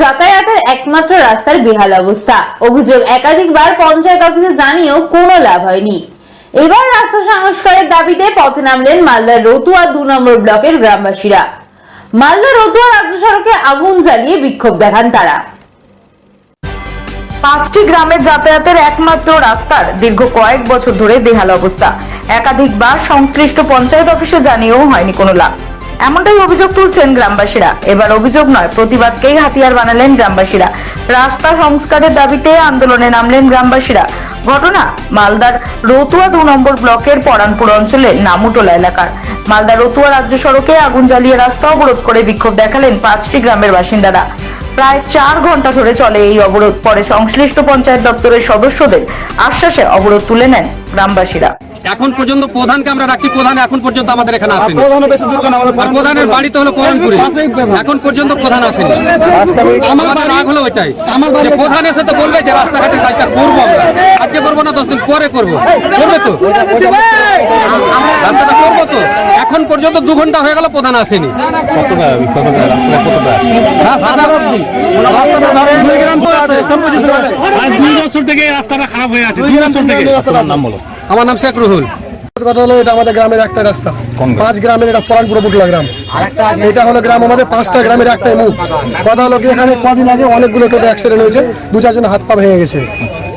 যাতায়াতের একমাত্র রাস্তার বেহাল অবস্থা। অভিযোগ একাধিকবার পঞ্চায়েত অফিসে জানিয়েও কোনো লাভ হয়নি। এবার রাস্তা সংস্কারের দাবিতে পথে নামলেন মালদার রতুয়া দু নম্বর ব্লকের গ্রামবাসীরা। মালদা রতুয়া রাজ্য সড়কে আগুন জ্বালিয়ে বিক্ষোভ দেখান তারা। পাঁচটি গ্রামের যাতায়াতের একমাত্র রাস্তার দীর্ঘ কয়েক বছর ধরে বেহাল অবস্থা। একাধিকবার সংশ্লিষ্ট পঞ্চায়েত অফিসে জানিয়েও হয়নি কোনো লাভ। এমনটাই অভিযোগ তুলছেন গ্রামবাসীরা। এবার অভিযোগ নয়, প্রতিবাদকেই হাতিয়ার বানালেন গ্রামবাসীরা। রাস্তা সংস্কারের দাবিতে আন্দোলনে নামলেন গ্রামবাসীরা। ঘটনা মালদার রতুয়া দু নম্বর ব্লকের পরানপুর অঞ্চলের নামুটোলা এলাকার। মালদা রতুয়া রাজ্য সড়কে আগুন জ্বালিয়ে রাস্তা অবরোধ করে বিক্ষোভ দেখালেন পাঁচটি গ্রামের বাসিন্দারা। প্রায় চার ঘণ্টা ধরে চলে এই অবরোধ, পরে সংশ্লিষ্ট পঞ্চায়েত দপ্তরের সদস্যদের আশ্বাসে অবরোধ তুলে নেন গ্রামবাসীরা। এখন পর্যন্ত প্রধানকে আমরা রাখছি প্রধান এখন পর্যন্ত আমাদের এখানে আসেনি। প্রধানের বাড়ি তো হলো পরমপুরে। এখন পর্যন্ত প্রধান আসেনি। আমার আমাদের রাগ হলো ওইটাই। যে প্রধান এসে তো বলবে যে রাস্তাঘাটের কাজটা করব আমরা। আজকে করব না দশ দিন পরে করব। করবে তো? রাস্তাটা করব তো? এখন পর্যন্ত দু ঘণ্টা হয়ে গেল প্রধান আসেনি। রাস্তাটা দুই বছর থেকে রাস্তাটা খারাপ হয়ে আছে দুই বছর থেকে। রাস্তাটা আছে। আমার নাম শেখ রুহুল। কথা হলো এটা আমাদের গ্রামের একটা রাস্তা। পাঁচ গ্রামের এটা পরানপুর বুটলা গ্রাম। এটা হলো গ্রাম আমাদের পাঁচটা গ্রামের একটাই মুখ। কথা হলো কি এখানে কদিন আগে অনেকগুলো টোটো অ্যাক্সিডেন্ট হয়েছে দু চারজন হাত পা ভেঙে গেছে।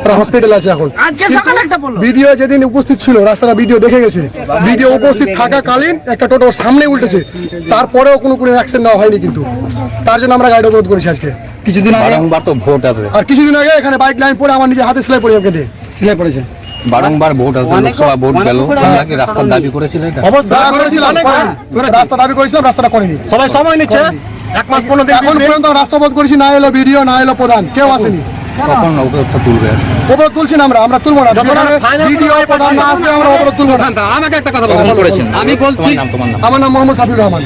ওরা হসপিটাল আছে এখন। ভিডিও যেদিন উপস্থিত ছিল রাস্তাটা ভিডিও দেখে গেছে। ভিডিও উপস্থিত থাকাকালীন একটা টোটো সামনে উল্টেছে। তারপরেও কোনো কোনো অ্যাকশন নেওয়া হয়নি কিন্তু। তার জন্য আমরা গাড়ি অবরোধ করেছি আজকে। কিছুদিন আগে আর কিছুদিন আগে এখানে বাইক লাইন পরে আমার নিজের হাতে সেলাই পড়ে কেটে। সিলাই পড়েছে। বারংবার ভোট আছে লোকসভা ভোট গেল। আমরা কি রাস্তার দাবি করেছিল এটা অবশ্যই করেছিলাম। করেনি। রাস্তা দাবি করেছিলাম রাস্তাটা করেনি। সবাই সময় নিচ্ছে। এক মাস পনেরো দিন এখন পর্যন্ত রাস্তা বোধ করেছি না এলো ভিডিও না এলো প্রধান কেউ আসেনি। কখন তুলবে? অবরোধ তুলছি না আমরা আমরা তুলবো না। যেখানে ভিডিও প্রধান না আসলে আমরা অবরোধ তুলবো না। আমাকে একটা কথা বলো। আমি বলছি আমার নাম মোহাম্মদ সাফিউর রহমান।